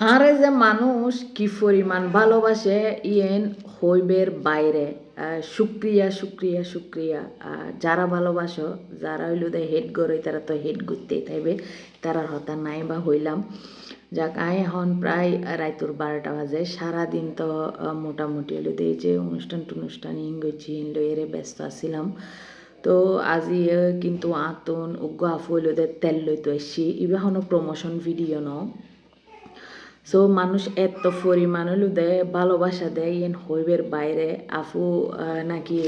আরে যে মানুষ কি পরিমাণ ভালোবাসে, ইয়েন হইবের বাইরে। শুক্রিয়া শুক্রিয়া শুক্রিয়া। যারা ভালোবাসো, যারা হইল দে হেড গড়ে তারা তো হেড ঘুরতেই থাকবে তারার হতা নাই বা হইলাম। যাক, আই এখন প্রায় রাইতুর বারোটা বাজে। সারাদিন তো মোটামুটি হইল দে যে অনুষ্ঠান টুনুষ্ঠান ইন গেছি লইয়েরে ব্যস্ত আছিলাম। তো আজি কিন্তু আতন উগ্র আফু হইল দে তেল লইতে এসছি ইবা হনো প্রমোশন ভিডিও ন। সো মানুষ এত পরিমাণ হলো দেয়, ভালোবাসা দেয়, ইয়েন হইবের বাইরে। আফু নাকি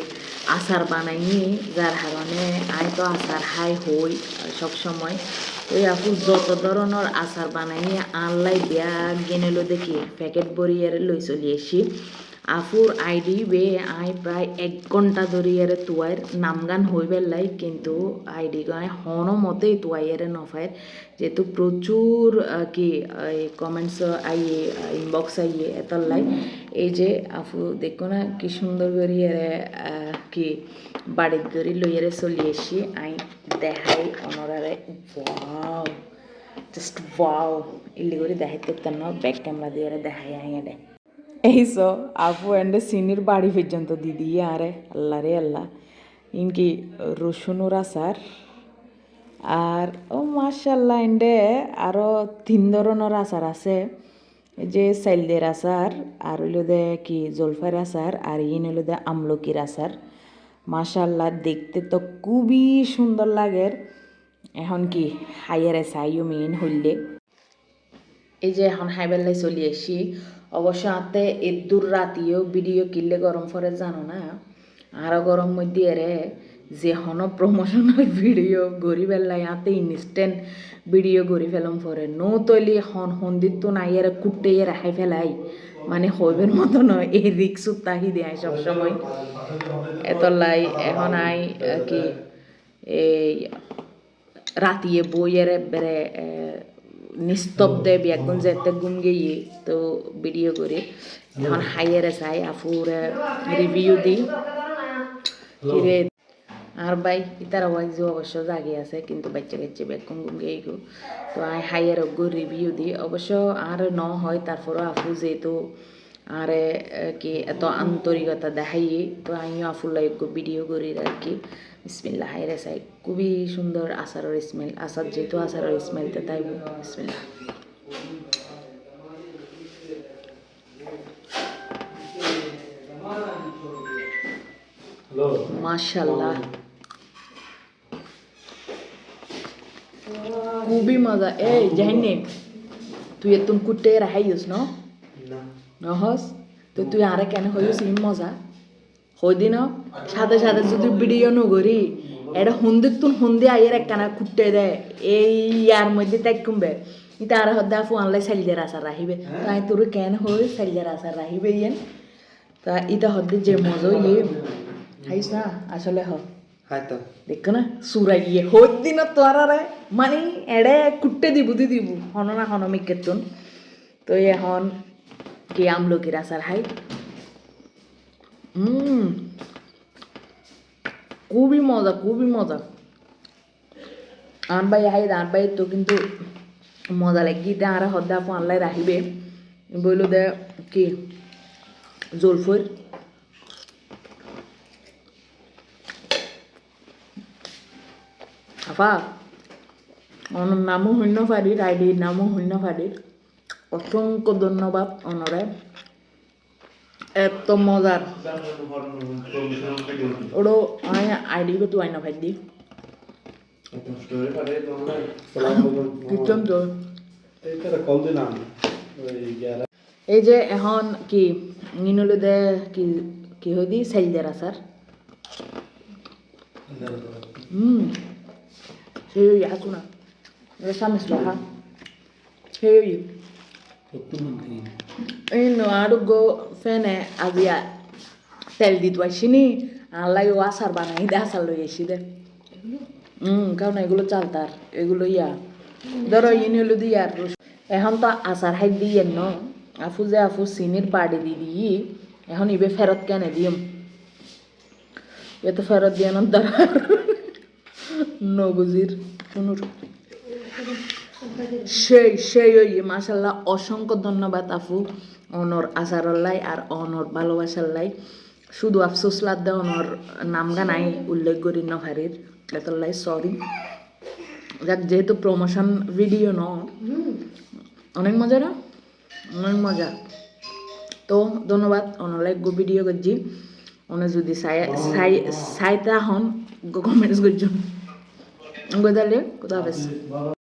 আচার বানাইনি যার কারণে আয় তো আচার হাই হই সবসময় ওই আপু, যত ধরনের আচার বানাইনি আনলাই দেয়া গেনেলো দেখি, প্যাকেট বরিয়ে লই চলি এসি আফুর আইডি বে আই প্রায় এক ঘণ্টা তুয়ার নাম গান হইবার লাই কিন্তু আইডি গায় হন মতেই তুয়াইয়ারে নফায়ের যেহেতু প্রচুর কি কমেন্টস আইয়ে ইনবক্স আইয়ে এতর লাই। এই যে আফু দেখো না কি সুন্দর করিয়ারে আহ, কি বাড়ির ধরি লইয়ারে চলি এসি আই দেখাই অনরারে ওয়াও জাস্ট ওয়াও ইল্লি করে দেখাইতে তেন ব্যাক ক্যামেরা দিয়ে দেখাই আইয়া দে এই সো আপু এন্ডে সিনির বাড়ি পর্যন্ত দিদি, আরে আল্লাহ রে আল্লাহ। ইনকি রসুনুর আচার আর, ও মাশাল্লাহ এন্ডে আরও তিন ধরনের আচার আছে। যে সাইলদের আচার, আর হইল দে কি জলফাইয়ের আচার, আর ইন হইল দে আমলকির আচার। মাশাল্লাহ দেখতে তো খুবই সুন্দর লাগে। এখন কি, হাইয়ারে সাইও মেইন হইলে। এই যে এখন হাইবেলায় চলি আসি। অবশ্য আতে এদুর রাতিও ভিডিও কিনলে গরম পরে জানো না? আরও গরম মধ্যে এরে যে হন প্রমোশনাল ভিডিও গড়ি বেলায় আতে ইনস্ট্যান্ট ভিডিও গড়ি ফেলাম পরে। নো তৈলি হন হন্দির তো নাই, এরা কুটে এ রাখাই ফেলাই। মানে হইবের মতো নয়, এই রিক্স তাহি দেয় সবসময়। এত লাই এখন আই, কি, এই, রাতিয়ে বইয়ের বেড়ে নিস্তব্ধে বিয়াকুন যেতে গুম গিয়ে তো ভিডিও করে। এখন হাইয়ারে চাই আফুর রিভিউ দিই কিরে? আর ভাই, ইতার ওয়াইজ অবশ্য জাগে আছে, কিন্তু বাচ্চা কাচ্চা বেকুম গুম গিয়ে গো। তো আই হাইয়ার গো রিভিউ দিই অবশ্য আর ন হয়, তারপরও আফু যেহেতু আর কি এত আন্তরিকতা দেখাইয়ে তো আমিও আফুর লাইক ভিডিও করি আর কি। বিসমিল্লা হাইরে চাই খুবই সুন্দর আচারের স্মেল আচার যেহেতু আচারের স্মেলতে তাই বিসমিল্লা মাশাল্লাহ খুবই মজা। এই, জাহিনে তুই এত কুটে রাখাইস না। নহস তো তুই আরে কেন হইস ইম মজা? হইদি ন সাথে সাথে যদি ভিডিও নগরি এটা হুন্দির তুন হুন্দি আইয়ের একখানা কুটে দেয় এই ইয়ার মধ্যে তাই কমবে ইতা আর হদ্দা আফু আনলাই সাইলদের আসার রাহিবে তাই তোর কেন হই সাইলদের আসার রাহিবে ইয়েন? তা ইতা হদ্দে যে মজা ইয়ে খাইস না আসলে হ। হয়তো দেখো না সুরা গিয়ে। হই দিন তোরারে মানে এড়ে কুটে দিব দি দিব। হন না হন মিকেতুন তো এখন কি আমলকির আচার হাই হুম খুবই মজা খুবই মজা আন ভাই হাই আন তো কিন্তু মজা লাগি তে আর হদ্দা আনলাই রাখিবে বইল দে কি জলফর আপা অনার নামও শূন্য ফাড়ির আইডির নামও শূন্য ফাড়ির অসংখ্য ধন্যবাদ অনরে। এত মজার। ওড়ো আমি আইডি না কিচন তো কল দিলাম ওই গ্যারা এই যে এখন কি নিনলে দে কি কি হই দি সাইলদের আসার হুম। সেই হাসু না। এটা সামনে স্লোহা সেই Ino arugo fene abia tel di tua sini আল্লাহ ও আসার বানাই দে আসার লই এসি দে হুম কারণ এগুলো চালতার এগুলো ইয়া ধরো ইনি হলো দিয়ে আর রসুন। এখন তো আচার হাই দিয়ে ন আফু যে আফু চিনির বাড়ি দি দিই এখন ইবে ফেরত কেনে দিম এ তো ফেরত দিয়ে দরকার নবুজির শুনুর সেই সেই ওই মাসাল্লাহ অসংখ্য ধন্যবাদ আফু। অনর আসারল্লাই আর অনর ভালোবাসার লাই শুধু আফসোস লাদ্দা অনর নামগা নাই উল্লেখ করি নভারির। এতলাই সরি যাক, যেহেতু প্রমোশন ভিডিও ন। অনেক মজা না? অনেক মজা। তো, ধন্যবাদ অনলাই গো ভিডিও করছি। অনে যদি সাই সাই সাইতা হন কমেন্টস করছেন। গোদালে কোথা হাফেজ? বাবা